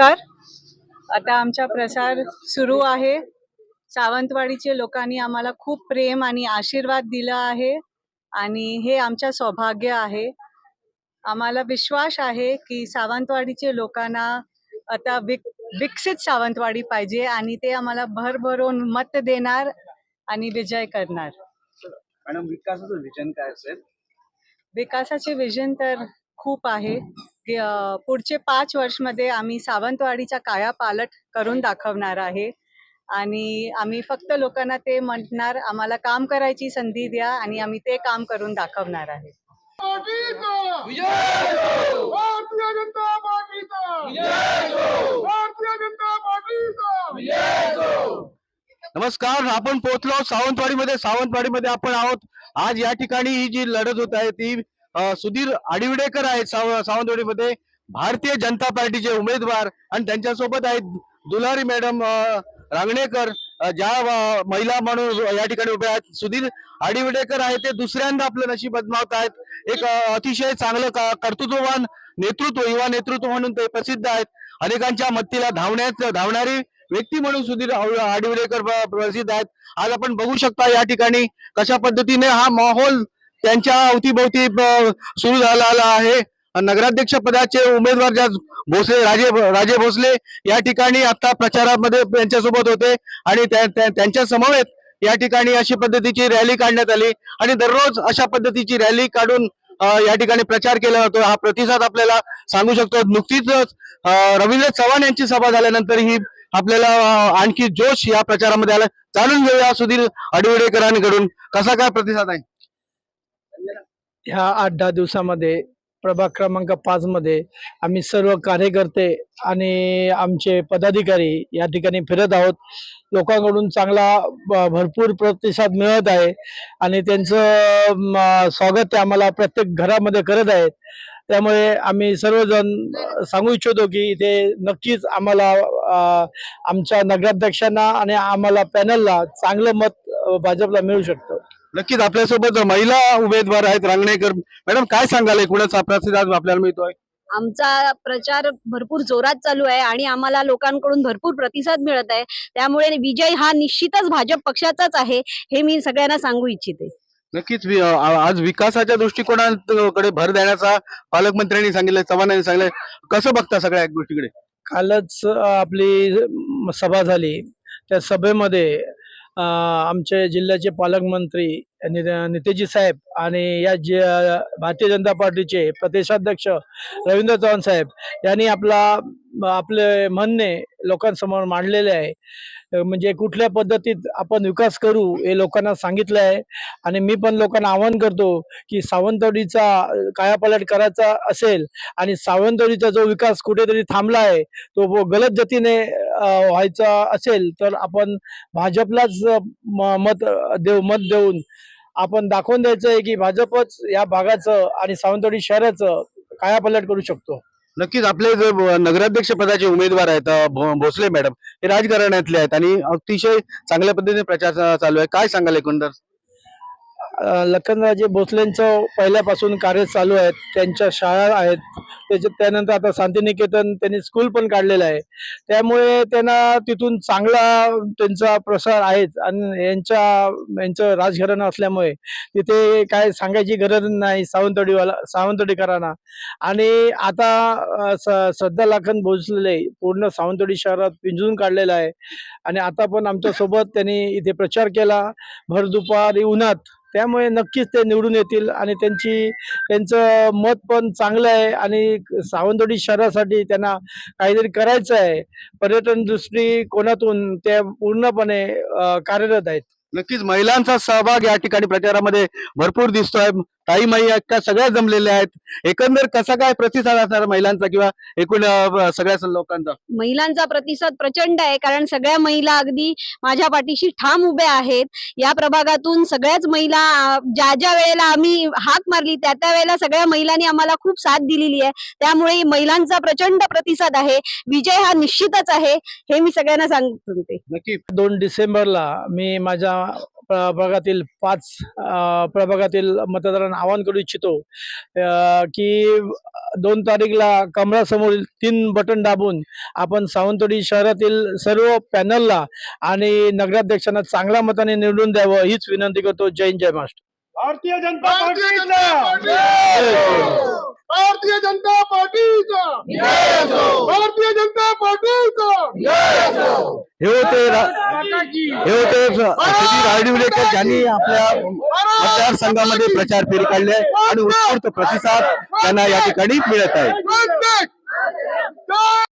नमस्कार. आता आमचा प्रसार सुरू आहे. सावंतवाडीचे लोकांनी आम्हाला खूप प्रेम आणि आशीर्वाद दिला आहे आणि हे आमचं सौभाग्य आहे. आम्हाला विश्वास आहे की सावंतवाडीचे लोकांना आता विक विकसित सावंतवाडी पाहिजे आणि ते आम्हाला भरभरून मत देणार आणि विजय करणार. मॅडम विकासाचं विजन काय असेल? विकासाचे विजन तर खूप आहे. पुढचे पाच वर्षमध्ये आम्ही सावंतवाडीचा कायापालट करून दाखवणार आहे. आणि आम्ही फक्त लोकांना ते म्हणणार आम्हाला काम करायची संधी द्या आणि आम्ही ते काम करून दाखवणार आहे. नमस्कार आपण पोहोचलो. सावंतवाडीमध्ये सावंतवाडीमध्ये आपण आहोत. आज या ठिकाणी ही जी लढत होत आहे ती सुधीर आडिवडेकर आहेत साव सावंतवाडीमध्ये. भारतीय जनता पार्टीचे उमेदवार आणि त्यांच्यासोबत आहेत दुलारी मॅडम रांगणेकर ज्या महिला म्हणून या ठिकाणी उभ्या आहेत. सुधीर आडिवडेकर आहे ते दुसऱ्यांदा आपलं नशीब बदमावत आहेत. एक अतिशय चांगलं का- कर्तृत्ववान नेतृत्व युवा नेतृत्व म्हणून ते प्रसिद्ध आहेत. अनेकांच्या मत्तीला धावण्यात धावणारी व्यक्ती म्हणून सुधीर आडिवडेकर प्रसिद्ध आहेत. आज आपण बघू शकता या ठिकाणी कशा पद्धतीने हा माहोल त्यांच्या अवतीभोवती सुरू झाला आहे. नगराध्यक्ष पदाचे उमेदवार ज्या भोसले राजे राजे भोसले या ठिकाणी आता प्रचारामध्ये त्यांच्यासोबत होते आणि त्यांच्या समवेत या ठिकाणी अशी पद्धतीची रॅली काढण्यात आली आणि दररोज अशा पद्धतीची रॅली काढून या ठिकाणी प्रचार केला जातो. हा प्रतिसाद आपल्याला सांगू शकतो. नुकतीच रवींद्र चव्हाण यांची सभा झाल्यानंतर ही आपल्याला आणखी जोश या प्रचारामध्ये आला. जाणून घेऊया सुधीर अडवडेकरांकडून. कसा काय प्रतिसाद आहे? ह्या आठ दहा दिवसामध्ये प्रभाग क्रमांक पाच मध्ये आम्ही सर्व कार्यकर्ते आणि आमचे पदाधिकारी या ठिकाणी फिरत आहोत. लोकांकडून चांगला ब- भरपूर प्रतिसाद मिळत आहे आणि त्यांचं स्वागत ते आम्हाला प्रत्येक घरामध्ये करत आहेत. त्यामुळे आम्ही सर्वजण सांगू इच्छितो की इथे नक्कीच आम्हाला आमच्या नगराध्यक्षांना आणि आम्हाला पॅनलला चांगलं मत भाजपला मिळू शकतं. नक्कीच आपल्यासोबत महिला उमेदवार आहेत रांगणेकर मॅडम काय सांगाल? एकूणच प्रतिसाद आपल्याला मिळतोय. आमचा प्रचार भरपूर जोरात चालू आहे आणि आम्हाला लोकांकडून भरपूर प्रतिसाद मिळत आहे. त्यामुळे विजय हा निश्चितच भाजप पक्षाचाच आहे हे मी सगळ्यांना सांगू इच्छिते. नक्कीच आज विकासाच्या दृष्टिकोनाकडे भर देण्याचा पालकमंत्र्यांनी सांगितलं चव्हाण यांनी सांगितलं कसं बघता सगळ्या गोष्टीकडे? कालच आपली सभा झाली. त्या सभेमध्ये आमचे जिल्ह्याचे पालकमंत्री नि- नितेजी साहेब आणि या जे भारतीय जनता पार्टीचे प्रदेशाध्यक्ष रवींद्र चव्हाण साहेब यांनी आपला आपले म्हणणे लोकांसमोर मांडलेले आहे. म्हणजे कुठल्या पद्धतीत आपण विकास करू हे लोकांना सांगितलं आहे. आणि मी पण लोकांना आवाहन करतो की सावंतवाडीचा अ, कायापालट करायचा असेल आणि सावंतवाडीचा जो विकास कुठेतरी थांबला आहे तो गलत गतीने व्हायचा असेल तर आपण भाजपलाच म- मत देऊ मत देऊन आपण दाखवून द्यायचं आहे की भाजपच या भागाचं आणि सावंतवाडी शहराचं कायापलट करू शकतो. नक्कीच आपले जे नगराध्यक्ष पदाचे उमेदवार आहेत भो- भोसले मॅडम हे राजकारणातले आहेत आणि अतिशय चांगल्या पद्धतीने प्रचार चालू आहे. काय सांगाल एकंदर? लखनराजे भोसलेंचं पहिल्यापासून कार्य चालू आहे त्यांच्या शाळा आहेत त्याच्या त्यानंतर आता शांतिनिकेतन त्यांनी स्कूल पण काढलेलं आहे. त्यामुळे त्यांना तिथून चांगला त्यांचा प्रसार आहेच आणि यांच्या यांचं राजघराणं असल्यामुळे तिथे काय सांगायची गरज नाही सावंतवाडीवाला सावंतवाडीकरांना. आणि आता स- श्रद्धा लाखन भोसले पूर्ण सावंतवाडी शहरात पिंजून काढलेलं आहे. आणि आता पण आमच्यासोबत त्यांनी इथे प्रचार केला. भर दुपारी उन्हात त्यामुळे नक्कीच ते निवडून येतील आणि त्यांची त्यांचं मत पण चांगलं आहे आणि सावंतवाडी शहरासाठी त्यांना काहीतरी करायचं आहे. पर्यटन दृष्टिकोनातून ते पूर्णपणे कार्यरत आहेत. नक्कीच महिलांचा सहभाग या ठिकाणी प्रचारामध्ये भरपूर दिसतोय. ताई माई त्या सगळ्या जमलेल्या आहेत. एकंदर कसा काय प्रतिसाद असणार महिलांचा किंवा एकूण सगळ्या लोकांचा? महिलांचा प्रतिसाद प्रचंड आहे कारण सगळ्या महिला अगदी माझ्या पाठीशी ठाम उभ्या आहेत. या प्रभागातून सगळ्याच महिला ज्या ज्या वेळेला आम्ही हाक मारली त्या त्या वेळेला सगळ्या महिलांनी आम्हाला खूप साथ दिलेली आहे. त्यामुळे महिलांचा प्रचंड प्रतिसाद आहे. विजय हा निश्चितच आहे हे मी सगळ्यांना सांगते. नक्की दोन डिसेंबरला मी माझ्या प्रभागातील पाच प्रभागातील मतदारांना आवाहन करू इच्छितो की दोन तारीखला कमळासमोरील तीन बटन दाबून आपण सावंतवाडी शहरातील सर्व पॅनलला आणि नगराध्यक्षांना चांगल्या मताने निवडून द्यावं हीच विनंती करतो. जय हिंद जय महाराष्ट्र. भारतीय जनता भारतीय जनता पार्टी भारतीय जनता पार्टीचा! भारतीय जनता पार्टीचा! हे होते हे होते सुधीर आडिवडेकर ज्यांनी आपल्या मतदारसंघामध्ये प्रचार फेरी काढली आणि उत्स्फूर्त प्रतिसाद त्यांना या ठिकाणी मिळत आहे.